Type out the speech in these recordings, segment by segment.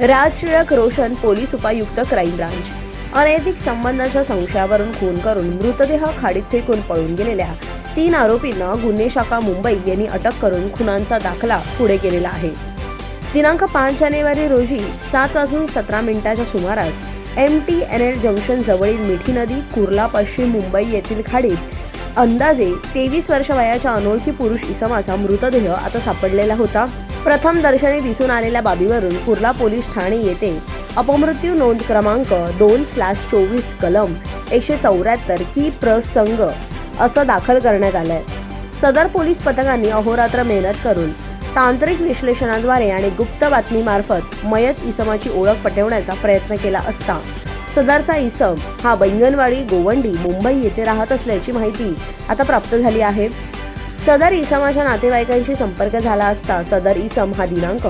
राज Tilak Roshan police उपायुक्त crime branch अनैतिक संबंधाच्या संशयावरून खून करून मृतदेह खाडीत फेकून पळून गेलेल्या तीन आरोपींना गुन्हे शाखा मुंबई यांनी अटक करून खुनांचा दाखला पुढे केलेला आहे. दिनांक पाच जानेवारी रोजी सात वाजून सतरा मिनिटाच्या सुमारास M T N L junction जवळील मिठी नदी कुर्ला पश्चिम मुंबई येथील खाडीत अंदाजे तेवीस वर्ष वयाच्या अनोळखी पुरुष इसमाचा मृतदेह आता सापडलेला होता. प्रथम दर्शनी दिसून आलेल्या बाबीवरून कुर्ला पोलीस ठाणे येथे अपमृत्यू नोंद क्रमांक दोन स्लॅश चोवीस कलम एकशे चौऱ्याहत्तर की प्रसंग असं दाखल करण्यात आलंय. सदर पोलीस पथकांनी अहोरात्र मेहनत करून तांत्रिक विश्लेषणाद्वारे आणि गुप्त बातमीमार्फत मयत इसमाची ओळख पटवण्याचा प्रयत्न केला असता सदरचा इसम हा बैंगनवाडी गोवंडी मुंबई येथे राहत असल्याची माहिती आता प्राप्त झाली आहे. सदर इसमाच्या नातेवाईकांशी संपर्क झाला असता सदर इसम हा दिनांक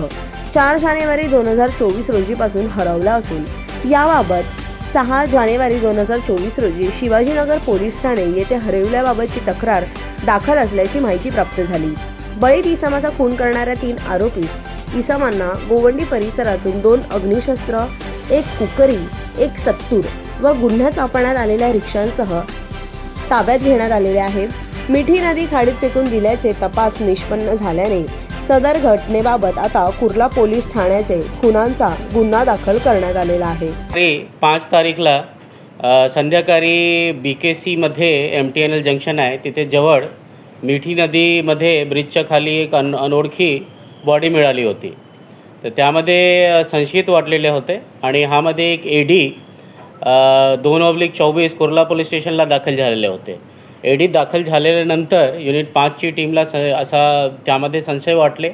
चार जानेवारी दोन हजार चोवीस रोजीपासून हरवला असून याबाबत सहा जानेवारी दोन हजार चोवीस रोजी शिवाजीनगर पोलीस ठाणे येथे हरवल्याबाबतची तक्रार दाखल असल्याची माहिती प्राप्त झाली. बळीत इसमाचा खून करणाऱ्या तीन आरोपीस इसमांना गोवंडी परिसरातून दोन अग्निशस्त्र एक कुकरी एक सत्तूर व गुन्ह्यात वापरण्यात आलेल्या रिक्षांसह ताब्यात घेण्यात आलेले आहे. मिठी नदी खाडीत फेकून दिल्याचे तपास निष्पन्न झाल्याने सदर घटनेबाबत आता कुर्ला पोलीस ठाण्याचे खुनांचा गुन्हा दाखल करण्यात आलेला आहे. पाच तारीखला संध्याकाळी बी के सीमध्ये M T N L junction आहे. तिथे जवळ मिठी नदीमध्ये ब्रिजच्या खाली एक अन अनोळखी बॉडी मिळाली होती. तर त्यामध्ये संशयित वाटलेले होते आणि हामध्ये एक ए डी दोन ऑब्लिक चोवीस कुर्ला पोलीस स्टेशनला दाखल झालेले होते. ए दाखल झालेल्यानंतर युनिट पाचची टीमला स असा त्यामध्ये संशय वाटले.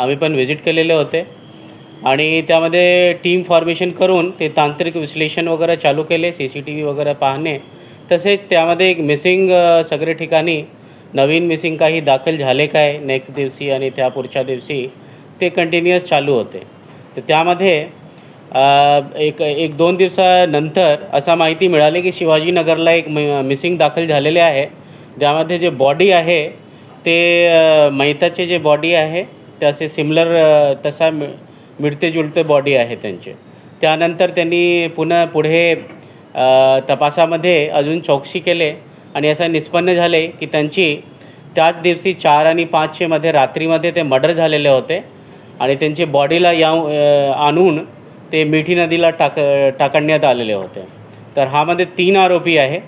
आम्ही पण व्हिजिट केलेले होते. आणि त्यामध्ये टीम फॉर्मेशन करून ते तांत्रिक विश्लेषण वगैरे चालू केले सी सी टी व्ही वगैरे पाहणे. तसेच त्यामध्ये एक मिसिंग सगळे ठिकाणी नवीन मिसिंग काही दाखल झाले काय नेक्स्ट दिवशी आणि त्या पुढच्या दिवशी ते कंटिन्युअस चालू होते. तर त्यामध्ये एक एक दोन दिवसानंतर असा माहिती मिळाली की शिवाजीनगरला एक मिसिंग दाखल झालेले आहे. ज्यामध्ये जे बॉडी आहे ते मैताचे जे बॉडी आहे ते असे सिमिलर तसा मि मिळते जुळते बॉडी आहे त्यांचे. त्यानंतर त्यांनी पुन्हा पुढे तपासामध्ये अजून चौकशी केले आणि असं निष्पन्न झाले की त्यांची त्याच दिवशी चार आणि पाचशेमध्ये रात्रीमध्ये ते मर्डर झालेले होते आणि त्यांची बॉडीला याव आणून ते मिठी नदीला टाक टाकण्यात आलेले होते. तर ह्यामध्ये तीन आरोपी आहे.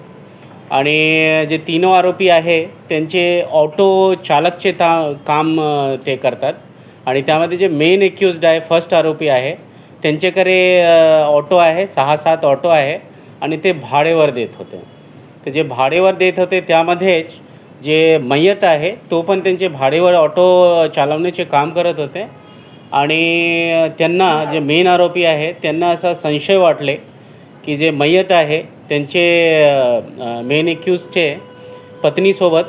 आणि जे तीन आरोपी आहे त्यांचे ऑटो चालकचे ता काम ते करतात. आणि त्यामध्ये जे मेन एक्युज्ड आहे फर्स्ट आरोपी आहे त्यांच्याकडे ऑटो आहे सहा सात ऑटो आहे आणि ते भाडेवर देत होते. तर जे भाडेवर देत होते त्यामध्येच जे मयत आहे तो पण त्यांचे भाडेवर ऑटो चालवण्याचे काम करत होते. आणि त्यांना जे मेन आरोपी आहे त्यांना असा संशय वाटले की जे मयत आहे त्यांचे मेन एक्यूजचे पत्नीसोबत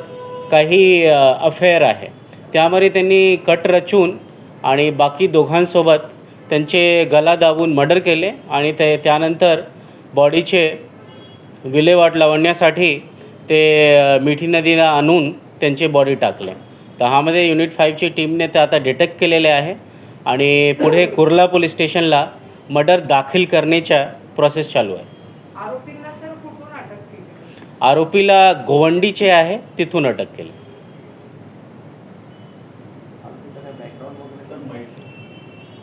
काही अफेअर आहे. त्यामध्ये त्यांनी कट रचून आणि बाकी दोघांसोबत त्यांचे गला दाबून मर्डर केले आणि ते त्यानंतर बॉडीचे विल्हेवाट लावण्यासाठी ते मिठी नदीला आणून त्यांचे बॉडी टाकले. तर ह्यामध्ये युनिट फाईव्हची टीमने ते आता डिटेक्ट केलेले आहे. आणि पुढे कुर्ला पोलीस स्टेशनला मर्डर दाखल करण्याच्या प्रोसेस चालू आहे. आरोपींना सर कुठून अटक केली? आरोपीला गोवंडीचे आहे तिथून अटक केली.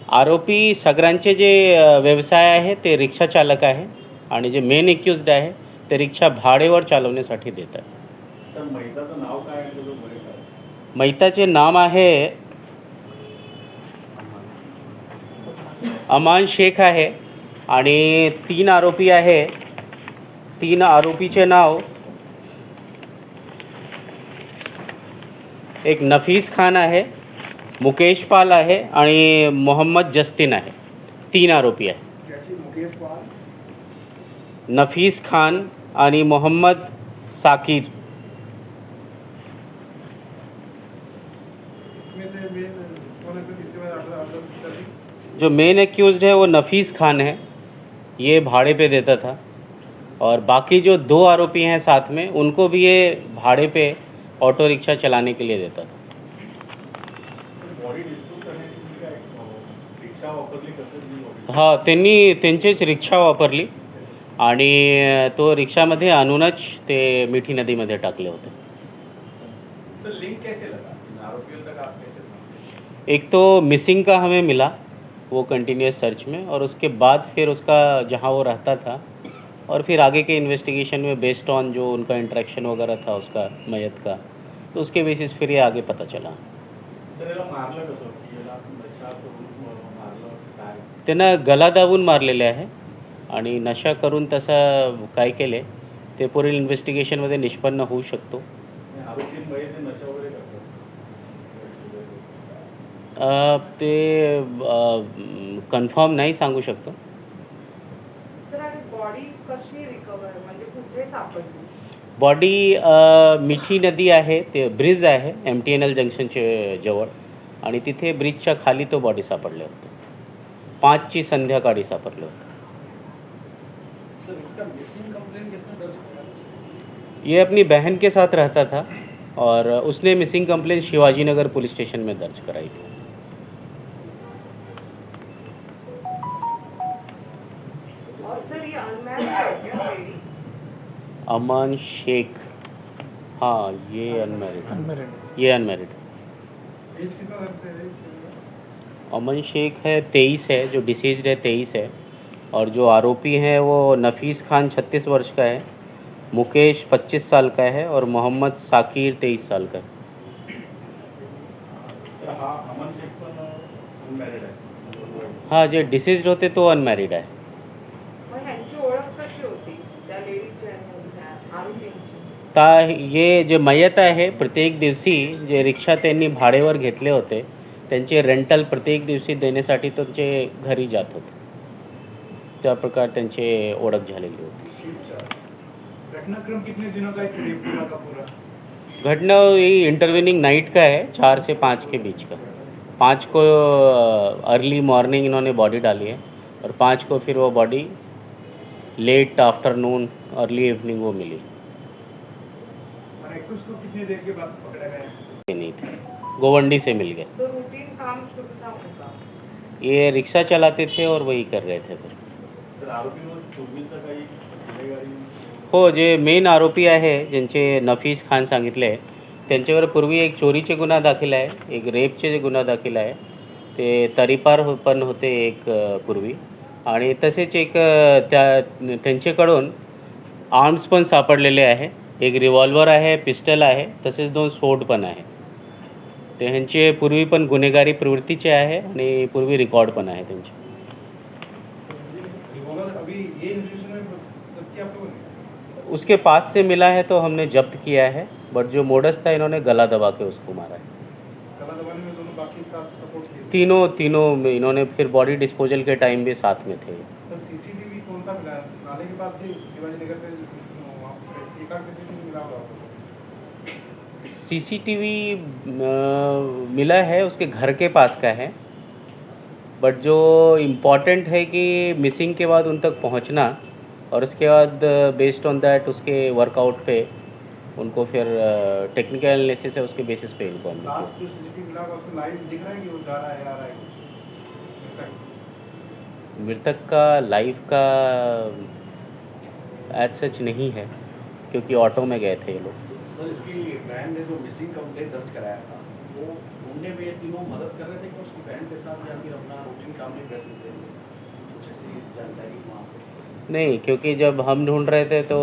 आरोपी सगळ्यांचे जे व्यवसाय आहे ते रिक्षा चालक आहे आणि जे मेन एक्युज्ड आहे ते रिक्षा भाडेवर चालवण्यासाठी देतात. मैदाचं नाव काय आहे तुझं बरे काय मैताचे नाम आहे अमान शेख आहे आणि तीन आरोपी आहे तीन आरोपीचे नाव एक नफीस खान आहे मुकेश पाल आहे आणि मोहम्मद जस्तीन आहे तीन आरोपी आहे त्याची मुकेश पाल नफीस खान आणि मोहम्मद साकीर इसमें से कौन है इसके बाद जो मेन एक्यूज्ड है वो नफीस खान है। ये भाड़े पे देता था। और बाकी जो दो आरोपी हैं साथ में उनको भी ये भाड़े पे ऑटो रिक्शा चलाने के लिए देता था। हा त्यांनी त्यांचीच रिक्षा वापरली। आणि तो रिक्षामध्ये आणूनच ते मिठी नदीमध्ये टाकले होते? एक तो मिसिंग का हमें मिला। वो कंटिन्यूस सर्च में और उसके बाद फिर उसका जहाँ वो रहता था और फिर आगे के इन्वेस्टिगेशन में बेस्ड ऑन जो उनका इंट्रैक्शन वगैरह था उसका मयत का तो उसके बेसिस फिर ये आगे पता चला। त्यांना गला दाबून मारलेले आहे आणि नशा करून तसं काय केले ते पुढील इन्व्हेस्टिगेशनमध्ये निष्पन्न होऊ शकतो. ते कन्फर्म नाही सांगू शकतो. बॉडी म्हणजे कुठे सापडली? बॉडी अ, मिठी नदी आहे ते ब्रिज आहे एम टी एन एल जंक्शनचे जवळ. आणि तिथे ब्रिजच्या खाली तो बॉडी सापडले होते. पाचची संध्याकाळी सापडले होते. सर इसका मिसिंग कंप्लेंट किसने दर्ज किया? ये अपनी बहन के साथ रहता था और उसने missing complaint Shivaji Nagar police station में दर्ज कराई थी। अमन शेख। हाँ ये अनमेरिड ये अनमेरिड है अमन शेख है तेईस है जो डिसीज्ड है तेईस है। और जो आरोपी हैं वो नफीस खान छत्तीस वर्ष का है मुकेश पच्चीस साल का है और मोहम्मद साकिर तेईस साल का है। तर हा अमन शेख पण अनमॅरिड आहे हाँ जे डिसीज्ड होते तो अनमेरिड आहे मग ह्यांची ओळख कशी होती त्या लेडीची आणि त्या आरोपींची ता ये जे मयत आहे, प्रत्येक दिवशी जे रिक्षा त्यांनी भाडेवर घेतले होते, त्यांचे रेंटल प्रत्येक दिवशी देण्यासाठी त्यांचे घरी जात होते. त्या प्रकार त्यांची ओळख झालेली होती. दिनों घटना ये इंटरविनिंग नाइट का है चार से पाँच के बीच का. पाँच को अर्ली मॉर्निंग इन्होंने बॉडी डाली है, और पाँच को फिर वो body late afternoon early evening वो मिली. कितनी देर के बाद पकड़ा गया ये नहीं थे। गोवंडी से मिल गए। तो रूटीन काम शुरू था उनका। ये रिक्शा चलाते थे और वही कर रहे थे फिर। हो जे मेन आरोपी आहे ज्यांचे नफीस खान सांगितले त्यांच्यावर पूर्वी एक चोरीचे गुन्हा दाखल आहे एक रेपचे जे गुन्हा दाखल आहे. ते तरीपार हो पण होते एक पूर्वी. आणि तसेच एक त्या त्यांच्याकडून आर्म्स पण सापडलेले आहे. एक रिव्हॉल्वर आहे पिस्टल आहे तसेच दोन सोड पण आहे. ते ह्यांचे पूर्वी पण गुन्हेगारी प्रवृत्तीचे आहे आणि पूर्वी रेकॉर्ड पण आहे त्यांचे. रिवॉल्वर उसके पास से मिला है तो हमने जब्त किया है बट जो मोडस था इन्होंने गला दबा के उसको मारा है। कला दबाने में दोनों बाकी साथ सपोर्ट किए। तीनों तीनों में इन्होंने फिर बॉडी डिस्पोजल के टाइम भी साथ में थे। तो सीसीटीवी कौन सा मिला? नाले के पास शिवाजी नगर से सीसीटीवी मिला है उसके घर के पास का है। बट जो इंपॉर्टेंट है कि मिसिंग के बाद उन तक पहुँचना और उसके बाद बेस्ड ऑन दैट उसके वर्कआउट पे उनको फिर टेक्निकल एनालिसिस है उसके बेसिस पे इनको हमने किया लास्ट जो सीसीटीवी मिला उसको लाइव दिख रहा है कि वो जा रहा है आ रहा है? मृतक का लाइफ का एज सच नहीं है। क्योंकि ऑटो में गए थे ये लोग। सर इसकी बहन ने जो मिसिंग कंप्लेंट दर्ज कराया था वो ढूँढने में ये तीनों मदद कर रहे थे कि उसकी बहन के साथ या फिर अपना रूटीन काम नहीं कर सकते कुछ ऐसी जानकारी वहाँ से? नहीं क्योंकि जब हम ढूंढ रहे थे तो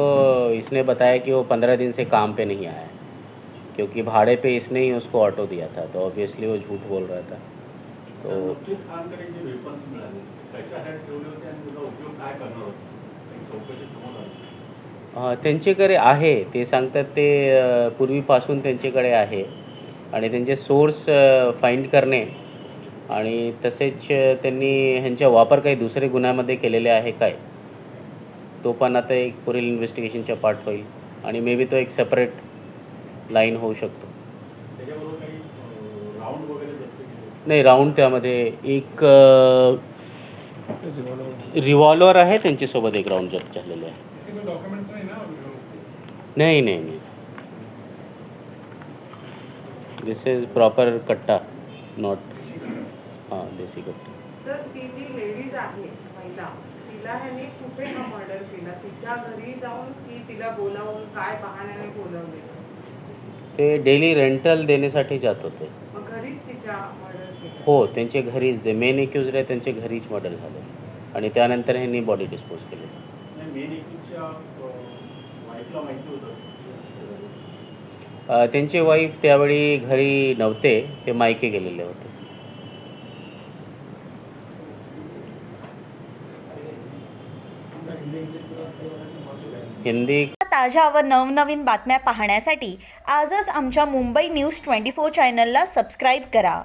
इसने बताया कि वो पंद्रह दिन से काम पे नहीं आया क्योंकि भाड़े पे इसने ही उसको ऑटो दिया था तो ऑब्वियसली वो झूठ बोल रहा था। तो उपयोग त्यांच्याकडे आहे. ते सांगतात ते पूर्वीपासून त्यांच्याकडे आहे. आणि त्यांचे सोर्स फाइंड करणे आणि तसेच त्यांनी ह्यांचा वापर काही दुसरे गुन्ह्यामध्ये केलेले आहे काय? तो पण आता एक पुढील इन्व्हेस्टिगेशनच्या पार्ट होईल. आणि मे बी तो एक सेपरेट लाईन होऊ शकतो. नाही राऊंड त्यामध्ये एक रिव्हॉल्वर आहे. त्यांच्यासोबत एक राऊंड जप्त झालेले आहे. नहीं नहीं नहीं। This is proper katta not हाँ देसी कट्टा। तर ती जी लेडीज आहे महिला तिला ह्याने कुठे हा मर्डर केला? तिच्या घरी जाऊन की तिला बोलावून काय बहाण्याने बोलवलेलं ते डेली रेंटल देण्यासाठी जात होते. मग घरीच तिच्या मर्डर केलं? हो त्यांचे घरीच ते मेन एक्युज आहे त्यांचे घरीच मर्डर झाले. आणि त्यानंतर ह्यांनी बॉडी डिस्पोज केली मेन एकच्या वाईफला माहिती होतं अ, त्यांचे वाईफ त्यावेळी घरी नव्हते ते मायके गेलेले होते. हिंदी ताज्या व नवनवीन बातम्या पाहण्यासाठी आजच आमच्या मुंबई न्यूज ट्वेंटी फोर चॅनलला सबस्क्राईब करा.